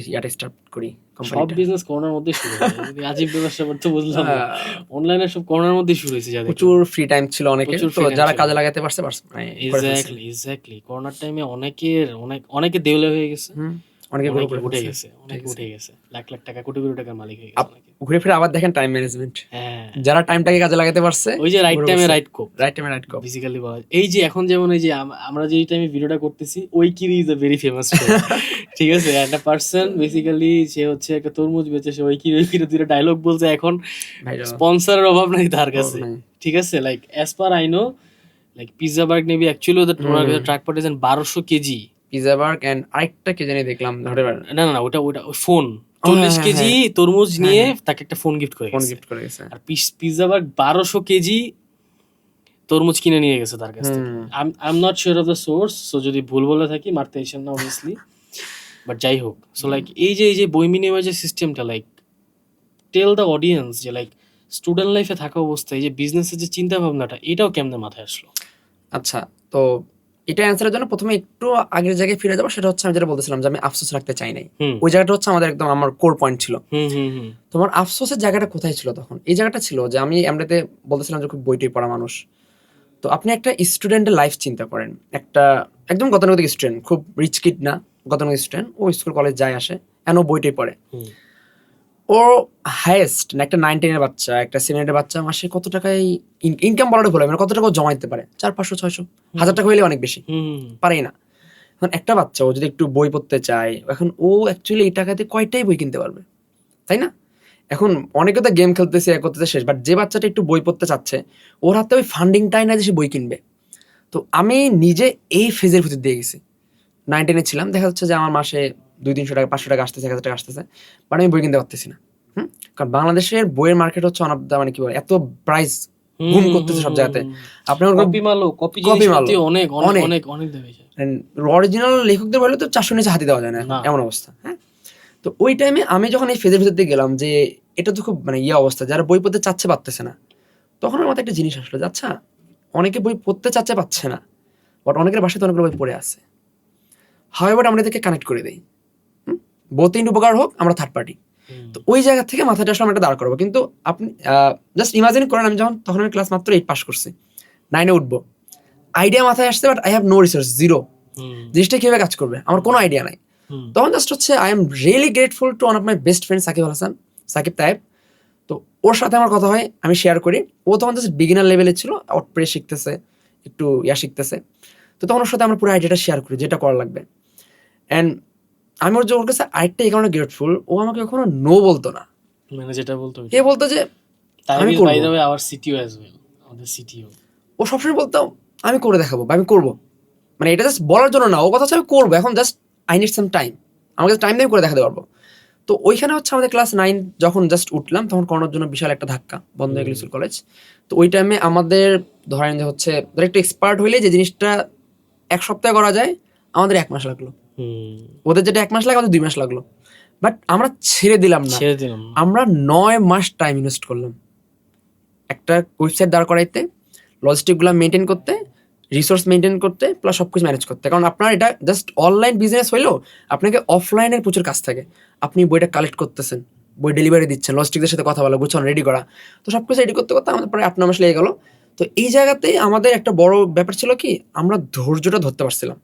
ইয়াটা স্টার্ট করি সব বিজনেস করোনার মধ্যে শুরু হয়। আজীব ব্যবসা তো বুঝলাম অনলাইনে সব করোনার মধ্যে শুরু হয়েছে যাদের প্রচুর ফ্রি টাইম ছিল অনেকের। তো যারা কাজে লাগাতে পারছে পারছে। এক্স্যাক্টলি এক্স্যাক্টলি করোনার টাইমে অনেকের অনেক অনেকে দেউলে হয়ে গেছে। অনেকে উঠে গেছে অনেকে উঠে গেছে। লাখ লাখ টাকা কোটি কোটি টাকার মালিক হয়ে গেছে ঘুরে ফিরে আবার দেখেন টাইম ম্যানেজমেন্ট হ্যাঁ। যারা টাইমটাকে কাজে লাগাতে পারছে ওই যে রাইট টাইমে রাইট কোপ রাইট টাইমে রাইট কপ বেসিক্যালি বলা এই যে এখন যেমন এই যে আম- আমরা যে টাইমে ভিডিওটা করতেছি ওই কিরি ইজ আ ভেরি ফেমাস ঠিক আছে? একটা পার্সন বেসিক্যালি সে হচ্ছে একটা তরমুজ বেচে সে ওই কিরি ওই কিরি দুটো ডায়লগ বলছে এখন স্পন্সরের অভাব নাই তার কাছে। ঠিক আছে? Like as per I know like Pizzaburg নেবি actually ওদের ট্রাক পাঠিয়েছেন বারোশো কেজি। পিজা বার্গ এন্ড আরেকটা কে জানি দেখলাম ধরে না না ওটা ওটা ফোন চল্লিশ হ্যাঁ, কেজি তরমুজ নিয়ে তাকে একটা ফোন গিফট করে ফোন গিফট করে গেছে। আর পিৎজা বার্গ বারোশো কেজি তরমুজ কিনে নিয়ে গেছে তার কাছ। I am not sure of the source so যদি ভুল বলে থাকি মারতে এসেন না অবভিয়াসলি বাট যাই হোক সো লাইক এই যে এই যে বই বিনিময় যে সিস্টেমটা লাইক টেল দ্য অডিয়েন্স যে লাইক স্টুডেন্ট লাইফে থাকা অবস্থায় যে বিজনেসের যে চিন্তা ভাবনাটা এটাও কেমনে মাথায় আসলো? আচ্ছা তো এটা অ্যান্সারের জন্য প্রথমে একটু আগের জায়গায় ফিরে যাব সেটা হচ্ছে আমি যেটা বলতেছিলাম যে আমি আফসোস রাখতে চাই নাই। ওই জায়গাটা হচ্ছে আমাদের একদম আমার কোর পয়েন্ট ছিল। তোমার আফসোসের জায়গাটা কোথায় ছিল তখন? এই জায়গাটা ছিল যে আমি এমনিতে বলতেছিলাম যে খুব বইটই পড়া মানুষ। তো আপনি একটা স্টুডেন্টের লাইফ চিন্তা করেন। একটা একদম গতানুগতিক স্টুডেন্ট খুব রিচ কিড না গতানুগতিক স্টুডেন্ট ও স্কুল কলেজ যায় আসে এন ও বইটই পড়ে। ও হাইয়েস্ট একটা নাইন টেনের বাচ্চা একটা সেভেনের বাচ্চা মাসে কত টাকায় ইনকাম বলাটা ভুল হয়, মানে কত টাকা দিতে পারে? চার পাঁচশো ছয়শো হাজার টাকা হইলে অনেক বেশি। পারেই না। এখন একটা বাচ্চা ও যদি একটু বই পড়তে চায় এখন ও অ্যাকচুয়ালি এই টাকাতে কয়টাই বই কিনতে পারবে? তাই না? এখন অনেকে তো গেম খেলতেছে এক করতেছে শেষ। বাট যে বাচ্চাটা একটু বই পড়তে চাচ্ছে ওর হাতে ওই ফান্ডিংটাই না যে সে বই কিনবে। তো আমি নিজে এই ফেজের ভিতর দিয়ে গেছি। নাইন টেনে ছিলাম দেখা যাচ্ছে যে আমার মাসে দুই তিনশো টাকা পাঁচশো টাকা আসতেছে এক হাজার টাকা আসতেছে। বাট আমি বই কিনতে পারতেছি না হুম? কারণ বাংলাদেশের বইয়ের মার্কেট হচ্ছে অন অফ দ্য মানে কি বলে এত প্রাইস বুম করতেছে সব জায়গাতে। আপনার কপি মালো কপি জিনিস মালো। অনেক অনেক অনেক। অনেক দামে অরিজিনাল লেখকদের বলে তো চারশো নিচে হাতি দেওয়া যায় না এমন অবস্থা হ্যাঁ? তো ওই টাইমে আমি যখন এই ফেজের ভিতর দিয়ে গেলাম যে এটা তো খুব মানে ইয়ে অবস্থা যারা বই পড়তে চাচ্ছে পারতেছে না। তখন আমার একটা জিনিস আসলো যে আচ্ছা অনেকে বই পড়তে চাচ্ছে পাচ্ছে না বাট অনেকের বাসায় তো অনেকগুলো বই পড়ে আছে। হয় বাট আমরা এদেরকে কানেক্ট করে দিই। ইন্ড উপকার হোক আমরা থার্ড পার্টি তো ওই জায়গা থেকে মাথাটা আসলে আমরা দাঁড় করব। কিন্তু আপনি জাস্ট ইমাজিন করেন আমি যখন তখন আমি ক্লাস মাত্র এইট পাস করছি। নাইনে উঠবো। আইডিয়া মাথায় আসছে but I have no resource zero জিনিসটা কীভাবে কাজ করবে? আমার কোনো আইডিয়া নাই। তখন জাস্ট হচ্ছে I am really grateful to one of my best friend Shakib Al Hasan Shakib Taib তো ওর সাথে আমার কথা হয় আমি শেয়ার করি। ও তখন জাস্ট বিগিনার লেভেলে ছিল আউটপ্রে শিখতেছে একটু ইয়া শিখতেছে। তো তখন ওর সাথে আমরা পুরো আইডিয়াটা শেয়ার করি যেটা করা লাগবে। অ্যান্ড আমি ওর ওর কাছে আরেকটা এই কারণে গ্রেটফুল ও আমাকে কখনো নো বলতো না। মানে যেটা বলতো এ বলতো যে আমি by the way our CTO as well আমাদের সিটিও ও সবসময় বলতো আমি করে দেখাবো বা আমি করব। মানে এটা জাস্ট বলার জন্য না ও কথা হচ্ছে আমি করব এখন just I need some time আমাকে টাইম দিয়ে করে দেখাতে পারব। তো ওইখানে হচ্ছে আমাদের ক্লাস নাইন যখন জাস্ট উঠলাম তখন করোনার জন্য বিশাল একটা ধাক্কা বন্ধ হয়ে গেল স্কুল কলেজ তো ওই টাইমে আমাদের ধরেন যে হচ্ছে ধর একটু এক্সপার্ট হইলে যে জিনিসটা এক সপ্তাহে করা যায় আমাদের এক মাস লাগল। ওদের যেটা এক মাস লাগে আমাদের দুই মাস লাগল। বাট আমরা ছেড়ে দিলাম না। ছেড়ে দিলাম আমরা নয় মাস টাইম ইনভেস্ট করলাম। একটা ওয়েবসাইট দাঁড় করাইতে লজিস্টিকগুলো মেনটেন করতে রিসোর্স মেনটেন করতে প্লাস সব কিছু ম্যানেজ করতে। কারণ আপনার এটা জাস্ট অনলাইন বিজনেস হইলেও আপনাকে অফলাইনের প্রচুর কাজ থাকে। আপনি বইটা কালেক্ট করতেছেন বই ডেলিভারি দিচ্ছেন লজিস্টিকদের সাথে কথা বলা গুছানো রেডি করা। তো সব কিছু রেডি করতে করতে আমাদের প্রায় আট নয় মাস লেগে গেল। তো এই জায়গাতে আমাদের একটা বড় ব্যাপার ছিল কি আমরা ধৈর্যটা ধরতে পারছিলাম।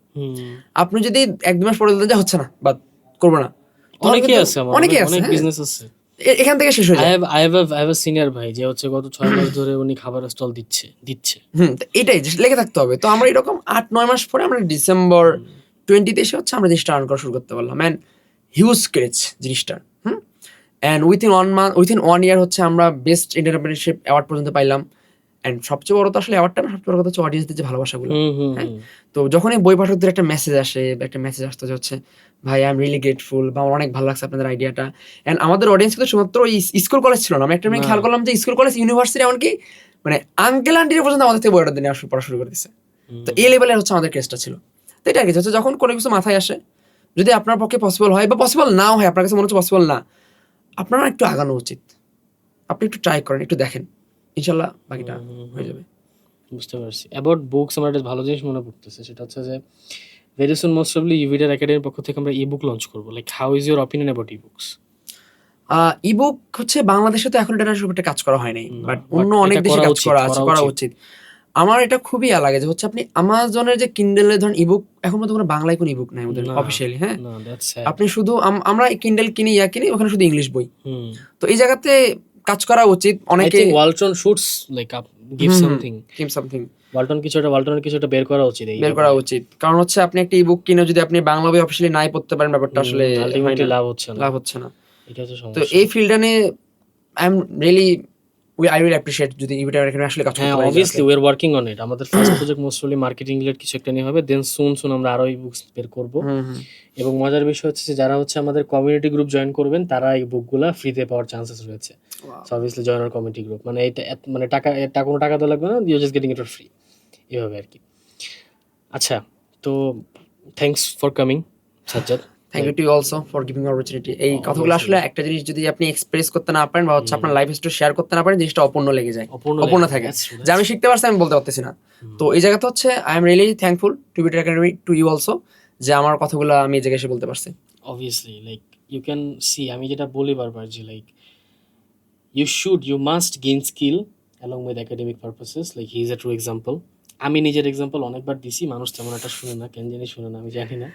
আপনি যদি এক দু মাস পরে যে হচ্ছে না বা করব না অনেকেই আছে অনেকেই অনেক- আছে হ্যাঁ। বিজনেস আছে। এখান থেকে শেষ হয়ে যায়। I have I have senior ভাই যে হচ্ছে গত ছয় মাস ধরে উনি খাবার স্টল দিচ্ছে দিচ্ছে। হুম এটাই লেগে থাকতে হবে। তো আমরা এরকম আট নয় মাস পরে আমরা ডিসেম্বর টোয়েন্টিতে এসে হচ্ছে আমরা জিনিসটা আর্ন করা শুরু করতে পারলাম। অ্যান্ড হিউজ ক্রেজ জিনিসটা হুম। And within one month within one year হচ্ছে আমরা বেস্ট এন্টারপ্রেনারশিপ অ্যাওয়ার্ড পর্যন্ত পাইলাম। অ্যান্ড সবচেয়ে বড় তো আসলে অ্যাওয়ার্ডটা না সবচেয়ে বড় কথা হচ্ছে অডিয়েন্সদের যে ভালোবাসাগুলো। হ্যাঁ। তো যখনই বই পাঠকদের একটা মেসেজ আসে একটা মেসেজ আসতো হচ্ছে ভাই আই এম রিয়েলি গ্রেটফুল বা আমার অনেক ভালো লাগছে আপনাদের আইডিয়াটা অ্যান্ড আমাদের অডিয়েন্স কিন্তু শুধুমাত্র স্কুল কলেজ ছিল না। আমি একটা খেয়াল করলাম যে স্কুল কলেজ ইউনিভার্সিটি এমনকি মানে আঙ্কেল আন্টিরা পর্যন্ত আমাদের থেকে বইটা নিয়ে পড়া শুরু করে দিচ্ছে তো এই লেভেলের হচ্ছে আমাদের কেসটা ছিল। তো এটা কি? হচ্ছে যখন কোনো কিছু মাথায় আসে যদি আপনার পক্ষে পসিবল হয় বা পসিবল নাও হয় আপনার কাছে মনে হচ্ছে পসিবল না আপনার একটু আগানো উচিত। আপনি একটু ট্রাই করেন একটু দেখেন। ইনশাল্লাহ বাকিটা হয়ে যাবে। বুঝতে পারছি। অ্যাবাউট বুকস আমার একটা ভালো জিনিস মনে পড়তেছে সেটা হচ্ছে যে ভেরি সুন মোস্ট অফলি ইভিডার একাডেমির পক্ষ থেকে আমরা ই বুক লঞ্চ করব। Like how is your opinion about ebooks ebook হচ্ছে বাংলাদেশে তো এখন এটা একটা কাজ করা হয়নি না, বাট অন্য অনেক দেশে কাজ করা আছে করা উচিত। আমার এটা খুবই ইয়া লাগে যে হচ্ছে আপনি আমাজনের যে কিন্ডেলে ধরেন ইবুক এখন পর্যন্ত কোনো বাংলায় কোনো ইবুক নাই না। অফিসিয়ালি হ্যাঁ? আপনি শুধু আম- আমরা কিন্ডেল কিনি ইয়া কিনি ওখানে শুধু ইংলিশ বই। তো এই জায়গাতে কাজ করা উচিত। অনেকে Walton should like up give. Something Kim something Walton কিছু একটা ওয়ালটনের কিছু একটা বের করা উচিত বের করা উচিত। কারণ হচ্ছে আপনি একটা ইবুক কিনে যদি আপনি বাংলা বই অফিসিয়ালি নাই পড়তে পারেন ব্যাপারটা আসলে আলটিমেটলি লাভ হচ্ছে না। লাভ হচ্ছে না। এটা হচ্ছে তো সমস্যা। এই ফিল্ডটা নিয়ে I am really we I will appreciate যদি ইভিটা এখানে আসলে কাজ হ্যাঁ করতে পারি obviously we are working on it আমাদের first project mostly marketing related কিছু একটা নিয়ে হবে দেন সুন সুন আমরা আরও এই বুকস বের করব। এবং মজার বিষয় হচ্ছে যারা হচ্ছে আমাদের কমিউনিটি গ্রুপ জয়েন করবেন তারা এই বুকগুলা ফ্রিতে পাওয়ার চান্সেস রয়েছে। So obviously join our community group মানে এটা মানে টাকা এটা কোনো টাকা তো লাগবে না you just getting it for free এভাবে আর কি। আচ্ছা তো thanks for coming Sajjad. Thank you too also for giving opportunity এই কথাগুলো আসলে একটা জিনিস যদি আপনি এক্সপ্রেস করতে না পারেন বা হচ্ছে আপনার লাইফ স্টোরি শেয়ার করতে না পারেন জিনিসটা অপূর্ণ লেগে যায়। অপূর্ণ থাকে। যে আমি শিখতে পারছি আমি বলতে পারতেছি না। তো এই জায়গাতে হচ্ছে I am really thankful to Better Academy to you also যে আমার কথাগুলো আমি এই জায়গায় এসে বলতে পারছি। Obviously like you can see আমি যেটা বলি বারবার যে like you should, you must gain skill along with academic purposes. Like, he is a true example. আমি নিজের এক্সাম্পল অনেকবার দিছি, মানুষ তেমন একটা শুনে না, কেন জানি শুনে না, আমি জানি না।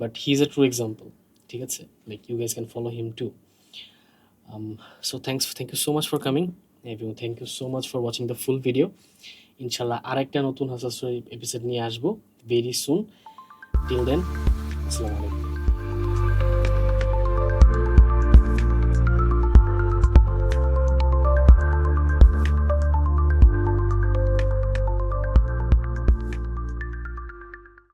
But he is a true example ঠিক আছে? Like you guys can follow him too so thanks thank you so much for coming এবং thank you so much for watching the full video ইনশাল্লাহ আরেকটা নতুন হাসাস্টরি এপিসোড নিয়ে আসব ভেরি সুন টিল দেন আসসালামু আলাইকুম